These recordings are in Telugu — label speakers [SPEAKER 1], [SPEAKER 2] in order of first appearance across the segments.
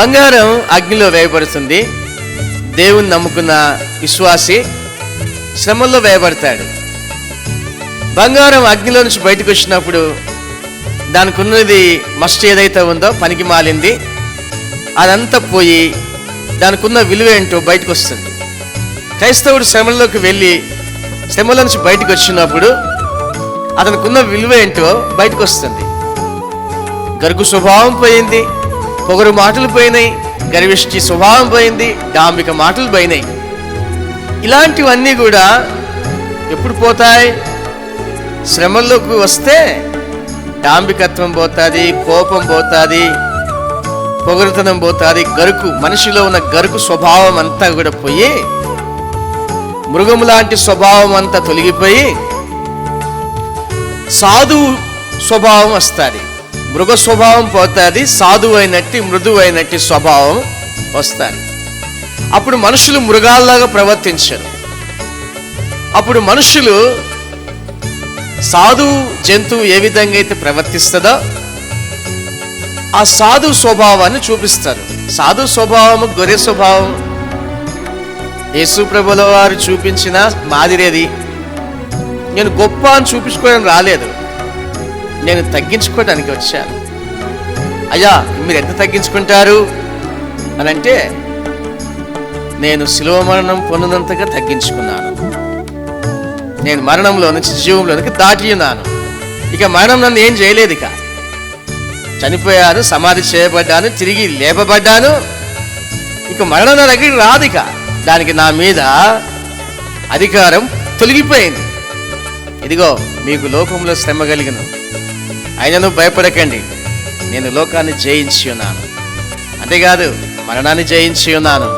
[SPEAKER 1] బంగారం అగ్నిలో వేయబడుతుంది. దేవుని నమ్ముకున్న విశ్వాసి శ్రమల్లో వేయబడతాడు. బంగారం అగ్నిలో నుంచి బయటకు వచ్చినప్పుడు దానికి ఉన్నది మస్ట్ ఏదైతే ఉందో పనికి మాలింది. అదంతా పోయి దానికి ఉన్న విలువ ఏంటో బయటకు వస్తుంది. క్రైస్తవుడు శ్రమల్లోకి వెళ్ళి శ్రమల నుంచి బయటకు వచ్చినప్పుడు అతనికి ఉన్న విలువ ఏంటో బయటకు వస్తుంది. గరుకు స్వభావం పోయింది. పొగరు మాటలు పోయినాయి గర్విష్టి స్వభావం పోయింది డాంబిక మాటలు పోయినాయి. ఇలాంటివన్నీ కూడా ఎప్పుడు పోతాయి? శ్రమల్లోకి వస్తే డాంబికత్వం పోతుంది కోపం పోతుంది పొగరుతనం పోతుంది గరుకు మనిషిలో ఉన్న గరుకు స్వభావం అంతా కూడా పోయి మృగము లాంటి స్వభావం అంతా తొలగిపోయి సాధువు స్వభావం వస్తుంది. మృగ స్వభావం పోతుంది సాధువు మృదువైనట్టి స్వభావం వస్తుంది. అప్పుడు మనుషులు మృగాల్లాగా ప్రవర్తించరు. అప్పుడు మనుషులు సాధు జంతువు ఏ విధంగా అయితే ప్రవర్తిస్తుందో ఆ సాధు స్వభావాన్ని చూపిస్తారు. సాధు స్వభావము గొర్రె స్వభావం. యేసు ప్రభుల వారు చూపించిన మాదిరేది. నేను గొప్ప అని చూపించుకోవడం రాలేదు. నేను తగ్గించుకోవడానికి వచ్చాను. అయ్యా మీరు ఎంత తగ్గించుకుంటారు? అని అంటే నేను శిలువ మరణం పొందినంతగా తగ్గించుకున్నాను. నేను మరణంలో నుంచి జీవంలోనికి దాటి ఉన్నాను. ఇక మరణం నన్ను ఏం చేయలేదు ఇక. చనిపోయాను సమాధి చేయబడ్డాను తిరిగి లేపబడ్డాను. ఇక మరణం నా దగ్గరికి రాదు ఇక. దానికి నా మీద అధికారం తొలగిపోయింది. ఇదిగో మీకు లోకంలో శ్రమ కలిగిన. అయినను భయపడకండి. నేను లోకాన్ని జయించి ఉన్నాను. అంతేకాదు మరణాన్ని జయించి ఉన్నాను.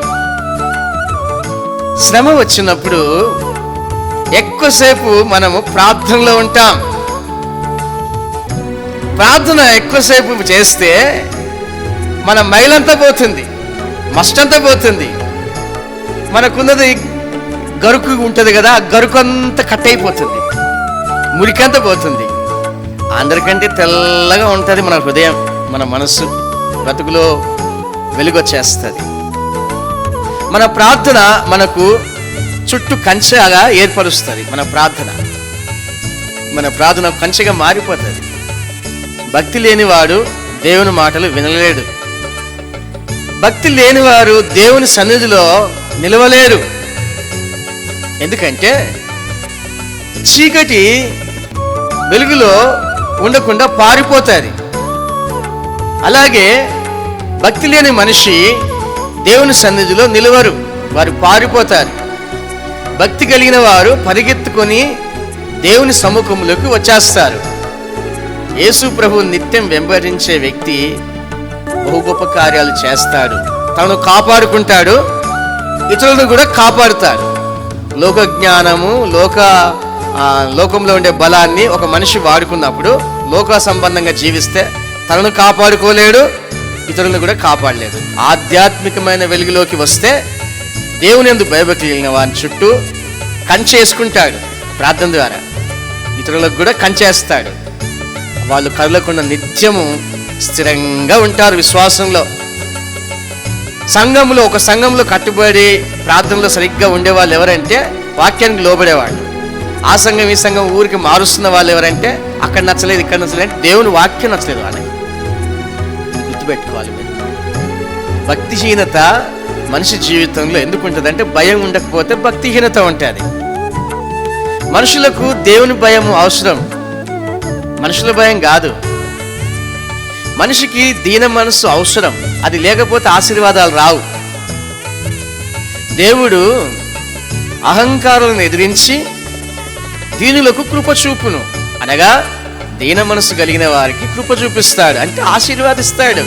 [SPEAKER 1] శ్రమ వచ్చినప్పుడు ఎక్కువసేపు మనము ప్రార్థనలో ఉంటాం. ప్రార్థన ఎక్కువసేపు చేస్తే మన మైలంతా పోతుంది మస్టంతా పోతుంది. మనకున్నది గరుకు ఉంటుంది కదా ఆ గరుకు అంతా కట్ అయిపోతుంది మురికంతా పోతుంది. అందరికంటే తెల్లగా ఉంటుంది మన హృదయం మన మనస్సు బ్రతుకులో వెలుగొచ్చేస్తుంది. మన ప్రార్థన మనకు చుట్టూ కంచెగా ఏర్పరుస్తుంది మన ప్రార్థన. మన ప్రార్థన కంచెగా మారిపోతుంది. భక్తి లేనివాడు దేవుని మాటలు వినలేడు. భక్తి లేనివారు దేవుని సన్నిధిలో నిలవలేరు. ఎందుకంటే చీకటి వెలుగులో ఉండకుండా పారిపోతుంది. అలాగే భక్తి లేని మనిషి దేవుని సన్నిధిలో నిలవరు వారు పారిపోతారు. భక్తి కలిగిన వారు పరిగెత్తుకొని దేవుని సముఖంలోకి వచ్చేస్తారు. యేసు ప్రభు నిత్యం వెంబడించే వ్యక్తి బహు గొప్ప కార్యాలు చేస్తాడు. తను కాపాడుకుంటాడు ఇతరులను కూడా కాపాడుతాడు. లోక జ్ఞానము లోక లోకంలో ఉండే బలాన్ని ఒక మనిషి వాడుకున్నప్పుడు లోక సంబంధంగా జీవిస్తే తనను కాపాడుకోలేడు ఇతరులను కూడా కాపాడలేదు ఆధ్యాత్మికమైన వెలుగులోకి వస్తే దేవుని ఎందుకు భయభక్తి వారి చుట్టూ కంచేసుకుంటాడు ప్రార్థన ద్వారా. ఇతరులకు కూడా కంచేస్తాడు. వాళ్ళు కదలకుండా నిత్యము స్థిరంగా ఉంటారు విశ్వాసంలో. సంఘంలో ఒక సంఘంలో కట్టుబడి ప్రార్థనలో సరిగ్గా ఉండే వాళ్ళు ఎవరంటే వాక్యానికి లోబడేవాళ్ళు. ఆ సంఘం ఈ సంఘం ఊరికి మారుస్తున్న వాళ్ళు ఎవరంటే అక్కడ నచ్చలేదు ఇక్కడ నచ్చలేదు అంటే దేవుని వాక్యం నచ్చలేదు వాళ్ళకి. గుర్తుపెట్టుకోవాలి మీరు. భక్తిహీనత మనిషి జీవితంలో ఎందుకు ఉంటుంది అంటే భయం ఉండకపోతే భక్తిహీనత ఉంటుంది. మనుషులకు దేవుని భయం అవసరం. మనుషుల భయం కాదు. మనిషికి దీన మనస్సు అవసరం. అది లేకపోతే ఆశీర్వాదాలు రావు. దేవుడు అహంకారులను ఎదిరించి దీనులకు కృప చూపును. అనగా దీన మనసు కలిగిన వారికి కృప చూపిస్తాడు అంటే ఆశీర్వాదిస్తాడు.